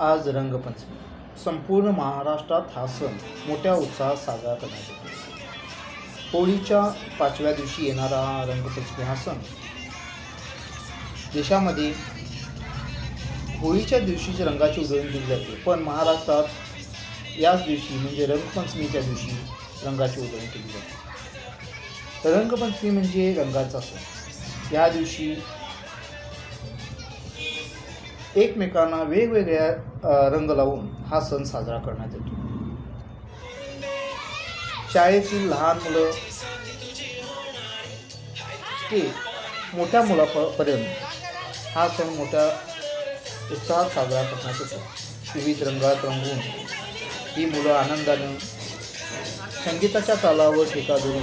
आज रंगपंचमी. संपूर्ण महाराष्ट्रात हा सण मोठ्या उत्साहात साजरा करण्यात येतो. होळीच्या पाचव्या दिवशी येणारा रंगपंचमी हा सण. देशामध्ये होळीच्या दिवशीच रंगाची उधळण दिली जाते पण महाराष्ट्रात याच दिवशी म्हणजे रंगपंचमीच्या दिवशी रंगाची उधळण केली जाते. रंगपंचमी म्हणजे रंगाचा सण. या दिवशी एकमेकांना वेगवेगळ्या रंग लावून हा सण साजरा करण्यात येतो. शाळेतील लहान मुलं ते मोठ्या मुलापर्यंत हा सण मोठ्या उत्साहात साजरा करण्यात येतो. विविध रंगात रंगून ही मुलं आनंदाने संगीताच्या तालावर टीका धरून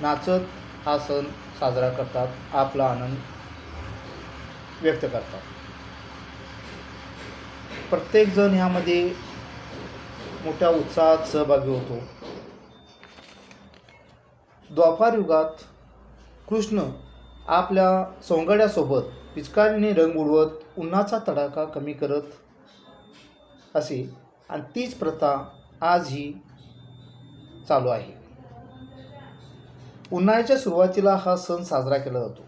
नाचत हा सण साजरा करतात आपला आनंद व्यक्त करतात. प्रत्येकजण ह्यामध्ये मोठ्या उत्साहात सहभागी होतो. द्वापार युगात कृष्ण आपल्या सोंगड्यासोबत पिचकारीने रंग उडवत उन्हाचा तडाखा कमी करत असे आणि तीच प्रथा आजही चालू आहे. उन्हाळ्याच्या सुरुवातीला हा सण साजरा केला जातो.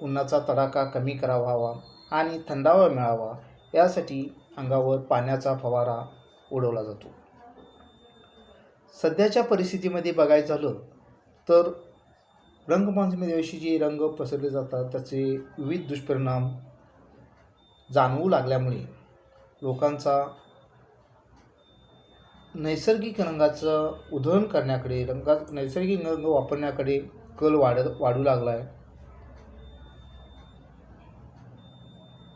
उन्हाचा तडाखा कमी करावा आणि थंडावा मिळावा यासाठी अंगावर पाण्याचा फवारा उडवला जातो. सध्याच्या परिस्थितीमध्ये बघायचं झालं तर रंगपंचमी दिवशी जे रंग पसरले जातात त्याचे विविध दुष्परिणाम जाणवू लागल्यामुळे लोकांचा नैसर्गिक रंगाचं उधळण करण्याकडे रंगा नैसर्गिक रंग वापरण्याकडे कल वाढत वाढू लागला आहे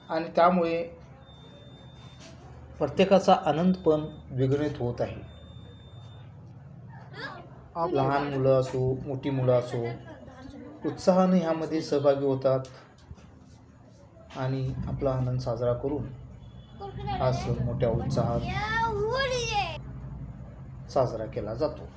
आणि त्यामुळे प्रत्येकाचा आनंद पण द्विगुणित होत आहे. लहान मुलं असो मोठी मुलं असो उत्साहाने ह्यामध्ये सहभागी होतात आणि आपला आनंद साजरा करून हा सण मोठ्या उत्साहात साजरा केला जातो.